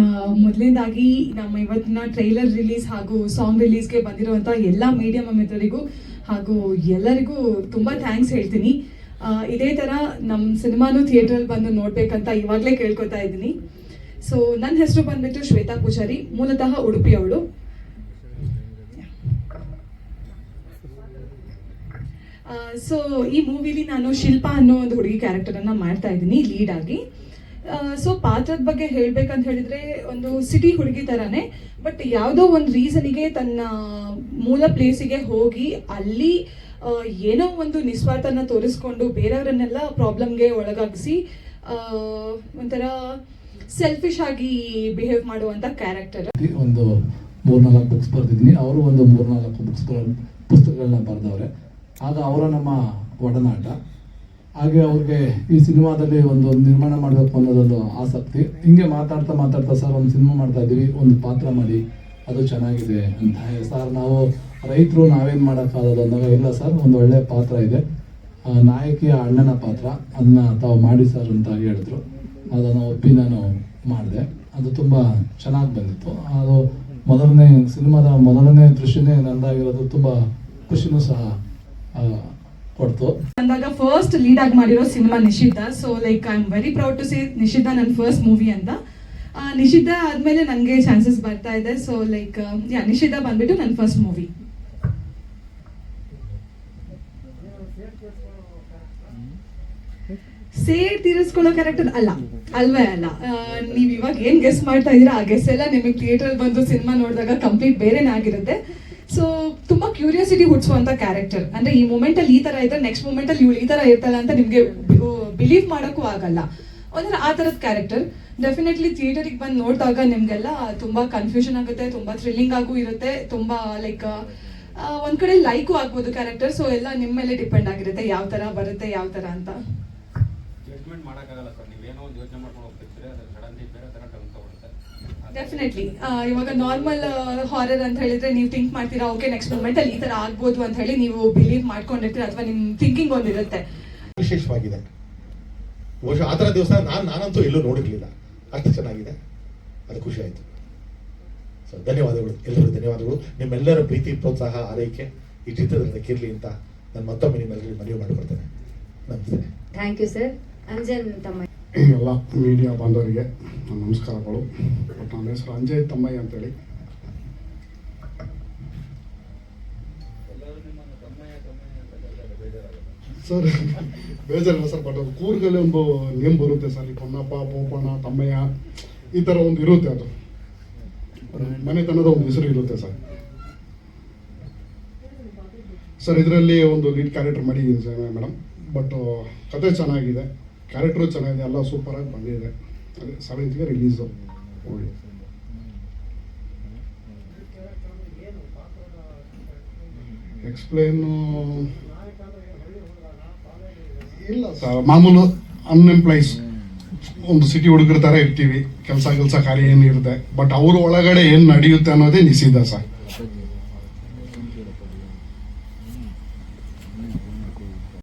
ಮೊದಲನೇದಾಗಿ ನಮ್ಮ ಇವತ್ತಿನ ಟ್ರೈಲರ್ ರಿಲೀಸ್ ಹಾಗೂ ಸಾಂಗ್ ರಿಲೀಸ್ಗೆ ಬಂದಿರುವಂಥ ಎಲ್ಲ ಮೀಡಿಯಂ ಮಿತ್ರರಿಗೂ ಹಾಗೂ ಎಲ್ಲರಿಗೂ ತುಂಬ ಥ್ಯಾಂಕ್ಸ್ ಹೇಳ್ತೀನಿ. ಇದೇ ಥರ ನಮ್ಮ ಸಿನಿಮಾನು ಥಿಯೇಟ್ರಲ್ಲಿ ಬಂದು ನೋಡಬೇಕಂತ ಇವಾಗಲೇ ಕೇಳ್ಕೊತಾ ಇದ್ದೀನಿ. ಸೊ ನನ್ನ ಹೆಸರು ಬಂದ್ಬಿಟ್ಟು ಶ್ವೇತಾ ಪೂಜಾರಿ, ಮೂಲತಃ ಉಡುಪಿ ಅವಳು ಸೊ ಈ ಮೂವಿಲಿ ನಾನು ಶಿಲ್ಪಾ ಅನ್ನೋ ಒಂದು ಹುಡುಗಿ ಕ್ಯಾರೆಕ್ಟರನ್ನು ಮಾಡ್ತಾ ಇದ್ದೀನಿ ಲೀಡ್ ಆಗಿ. ಸೊ ಪಾತ್ರದ ಬಗ್ಗೆ ಹೇಳ್ಬೇಕಂತ ಹೇಳಿದ್ರೆ ಒಂದು ಸಿಟಿ ಹುಡುಗಿ ಥರನೇ ಬಟ್ ಯಾವುದೋ ಒಂದು ರೀಸನಿಗೆ ತನ್ನ ಮೂಲ ಪ್ಲೇಸಿಗೆ ಹೋಗಿ ಅಲ್ಲಿ ಏನೋ ಒಂದು ನಿಸ್ವಾರ್ಥನ ತೋರಿಸ್ಕೊಂಡು ಬೇರೆಯವರನ್ನೆಲ್ಲ ಪ್ರಾಬ್ಲಮ್ಗೆ ಒಳಗಾಗಿಸಿ ಒಂಥರ ಸೆಲ್ಫಿಶ್ ಆಗಿ ಬಿಹೇವ್ ಮಾಡುವಂಥ ಕ್ಯಾರೆಕ್ಟರ್ ಒಂದು ಮೂರ್ನಾಲ್ಕು ಬುಕ್ಸ್ ಬರೆದಿದ್ದೀನಿ. ಅವರು ಒಂದು ಮೂರ್ನಾಲ್ಕು ಬುಕ್ಸ್ ಪುಸ್ತಕಗಳನ್ನ ಬರೆದವ್ರೆ. ಆಗ ಅವರ ನಮ್ಮ ಒಡನಾಟ. ಹಾಗೆ ಅವ್ರಿಗೆ ಈ ಸಿನಿಮಾದಲ್ಲಿ ಒಂದು ನಿರ್ಮಾಣ ಮಾಡಬೇಕು ಅನ್ನೋದೊಂದು ಆಸಕ್ತಿ. ಹಿಂಗೆ ಮಾತಾಡ್ತಾ ಮಾತಾಡ್ತಾ ಸರ್ ಒಂದು ಸಿನಿಮಾ ಮಾಡ್ತಾ ಇದ್ದೀವಿ, ಒಂದು ಪಾತ್ರ ಮಾಡಿ, ಅದು ಚೆನ್ನಾಗಿದೆ ಅಂತ. ಸರ್, ನಾವು ರೈತರು ನಾವೇನು ಮಾಡೋಕ್ಕಾಗೋದು ಅಂದಾಗ ಇಲ್ಲ ಸರ್, ಒಂದು ಒಳ್ಳೆಯ ಪಾತ್ರ ಇದೆ. ನಾಯಕಿಯ ಅಣ್ಣನ ಪಾತ್ರ ಅದನ್ನ ತಾವು ಮಾಡಿ ಸರ್ ಅಂತ ಹೇಳಿದ್ರು. ಅದನ್ನು ಒಪ್ಪಿ ನಾನು ಮಾಡಿದೆ. ಅದು ತುಂಬ ಚೆನ್ನಾಗಿ ಬಂದಿತ್ತು. ಅದು ಮೊದಲನೇ ಸಿನಿಮಾದ ಮೊದಲನೇ ದೃಶ್ಯನೇ ನಂದಾಗಿರೋದು ತುಂಬ ಖುಷಿನೂ ಸಹ ಕೊಡ್ತು. ಅಂದಾಗ ಫಸ್ಟ್ ಲೀಡ್ ಆಗಿ ಮಾಡಿರೋ cinema Nishita so like I am very proud to see Nishita ನನ್ನ ಫಸ್ಟ್ ಮೂವಿ ಅಂತ ನಿಶಿತ ಆದ್ಮೇಲೆ ನನಗೆ ಚಾನ್ಸಸ್ ಬರ್ತಾ ಇದೆ. ಸೊ ಲೈಕ್ ಯಾ ನಿಶಿತ ಬಂದ್ಬಿಟ್ಟು ನನ್ನ ಫಸ್ಟ್ ಮೂವಿ ಸೇಡ್ ತೀರಿಸ್ಕೊಳ್ಳೋ ಕ್ಯಾರೆಕ್ಟರ್ ಅಲ್ಲ. ಅಲ್ವೇ ಅಲ್ಲ. ನೀವ್ ಇವಾಗ ಏನ್ ಗೆಸ್ ಮಾಡ್ತಾ ಇದೀರಾ? ಆ ಗೆಸ್ ಎಲ್ಲ ನಿಮಗೆ ಥಿಯೇಟರ್ ಬಂದು ಸಿನಿಮಾ ನೋಡಿದಾಗ ಕಂಪ್ಲೀಟ್ ಬೇರೆನೇ ಆಗಿರುತ್ತೆ. ತುಂಬಾ ಕ್ಯೂರಿಯಾಸಿಟಿ ಹುಟ್ಟಿಸುವಂತ ಕ್ಯಾರೆಕ್ಟರ್ ಅಂದ್ರೆ ಈ ಮೂಮೆಂಟ್ ಅಲ್ಲಿ ಈ ತರ ಇದ್ರೆ ನೆಕ್ಸ್ಟ್ ಮೂಮೆಂಟ್ ಅಲ್ಲಿ ಇವಳು ಈ ತರ ಇರ್ತಾಳೆ ಅಂತ ನಿಮ್ಗೆ ಬಿಲೀವ್ ಮಾಡೋಕ್ಕೂ ಆಗಲ್ಲ. ಒಂಥರ ಆ ತರದ ಕ್ಯಾರೆಕ್ಟರ್ ಡೆಫಿನೆಟ್ಲಿ ಥಿಯೇಟರಿಗೆ ಬಂದು ನೋಡಿದಾಗ ನಿಮ್ಗೆಲ್ಲ ತುಂಬಾ ಕನ್ಫ್ಯೂಷನ್ ಆಗುತ್ತೆ, ತುಂಬಾ ಥ್ರಿಲ್ಲಿಂಗ್ ಆಗೂ ಇರುತ್ತೆ, ತುಂಬಾ ಲೈಕ್ ಒಂದ್ ಕಡೆ ಲೈಕು ಆಗ್ಬೋದು ಕ್ಯಾರೆಕ್ಟರ್ ಸೊ ಎಲ್ಲ ನಿಮ್ಮ ಮೇಲೆ ಡಿಪೆಂಡ್ ಆಗಿರುತ್ತೆ, ಯಾವ ತರ ಬರುತ್ತೆ, ಯಾವ ತರ ಅಂತ. ಜಡ್ಜ್ಮೆಂಟ್ ಮಾಡೋಕ್ಕಾಗಲ್ಲ ಸರ್. ನೀವೇನೋ ಒಂದು ಯೋಚನೆ ಮಾಡ್ಕೊಂಡು ಹೋಗ್ತಿರ್ತೀರಿ ಅದು ಸಡನ್ಲಿ ಬೇರೆ ಥರ ಟರ್ನ್ ತಗೊಳುತ್ತೆ ಡೆಫಿನೆಟ್ಲಿ ಇವಾಗ ನಾರ್ಮಲ್ ಹಾರರ್ ಅಂತ ಹೇಳಿದ್ರೆ ನೀವು ಥಿಂಕ್ ಮಾಡ್ತೀರಾ ಓಕೆ ನೆಕ್ಸ್ಟ್ ಮೂಮೆಂಟ್ ಅಲ್ಲಿ ಈ ತರ ಆಗ್ಬೋದು ಅಂತ ಹೇಳಿ ನೀವು ಬಿಲೀವ್ ಮಾಡ್ಕೊಂಡಿರ್ತೀರ ಅಥವಾ ನಿಮ್ ಥಿಂಕಿಂಗ್ ಒಂದಿರುತ್ತೆ ವಿಶೇಷವಾಗಿದೆ. ಬಹುಶಃ ಆ ಥರ ದಿವಸ ನಾನು ನಾನಂತೂ ಎಲ್ಲೂ ನೋಡಿರ್ಲಿಲ್ಲ. ಅಷ್ಟು ಚೆನ್ನಾಗಿದೆ. ಅದು ಖುಷಿ ಆಯಿತು. ಸೊ ಧನ್ಯವಾದಗಳು. ಎಲ್ಲರಿಗೂ ಧನ್ಯವಾದಗಳು. ನಿಮ್ಮೆಲ್ಲರ ಪ್ರೀತಿ ಪ್ರೋತ್ಸಾಹ ಆರೈಕೆ ಈ ಚಿತ್ರದಲ್ಲಿ ಕಿರ್ಲಿ ಅಂತ ನಾನು ಮತ್ತೊಮ್ಮೆ ನಿಮ್ಮೆಲ್ಲರಿಗೆ ಮನವಿ ಮಾಡಿಕೊಡ್ತೇನೆ ನಮಸ್ತೆ. ಥ್ಯಾಂಕ್ ಯು ಸರ್ ಅಂಜನ್ ತಮ್ಮ ಎಲ್ಲ ಮೀಡಿಯಾ ಬಾಂಧವರಿಗೆ ನನ್ನ ನಮಸ್ಕಾರಗಳು. ಬಟ್ ನನ್ನ ಹೆಸರು ಅಂಜಯ್ ತಮ್ಮಯ್ಯ ಅಂತೇಳಿ. ಸರ್ ಬೇಜಾರಿಲ್ಲ ಸರ್ ಬಟ್ ಅದು ಕೂರ್ಗಲ್ಲಿ ಒಂದು ನೇಮ್ ಬರುತ್ತೆ ಸರ್ ಈ ಪೊನ್ನಪ್ಪ ಪೋಪಣ್ಣ ತಮ್ಮಯ್ಯ ಈ ಥರ ಒಂದು ಇರುತ್ತೆ ಅದು. ಮನೆತನದ ಒಂದು ಹೆಸರು ಇರುತ್ತೆ ಸರ್. ಸರ್ ಇದರಲ್ಲಿ ಒಂದು ಲೀಡ್ ಕ್ಯಾರೆಕ್ಟರ್ ಮಾಡಿದ್ದೀನಿ ಸರ್ ಮೇಡಮ್ ಬಟ್ ಕತೆ ಚೆನ್ನಾಗಿದೆ. ಕ್ಯಾರೆಕ್ಟ್ರು ಚೆನ್ನಾಗಿದೆ ಎಲ್ಲ ಸೂಪರಾಗಿ ಬಂದಿದೆ. ಅದೇ ಸೆವೆಂತ್ಗೆ ರಿಲೀಸು ನೋಡಿ ಎಕ್ಸ್ಪ್ಲೇನು ಇಲ್ಲ ಸರ್ ಮಾಮೂಲು ಅನ್ಎಂಪ್ಲಾಯ್ಸ್ ಒಂದು ಸಿಟಿ ಹುಡುಗರ ಥರ ಇರ್ತೀವಿ. ಕೆಲಸ ಕೆಲಸ ಕಾರ್ಯ ಏನು ಇರುತ್ತೆ ಬಟ್ ಅವ್ರ ಒಳಗಡೆ ಏನು ನಡೆಯುತ್ತೆ ಅನ್ನೋದೇ ನಿಷಿದ್ಧ ಸರ್.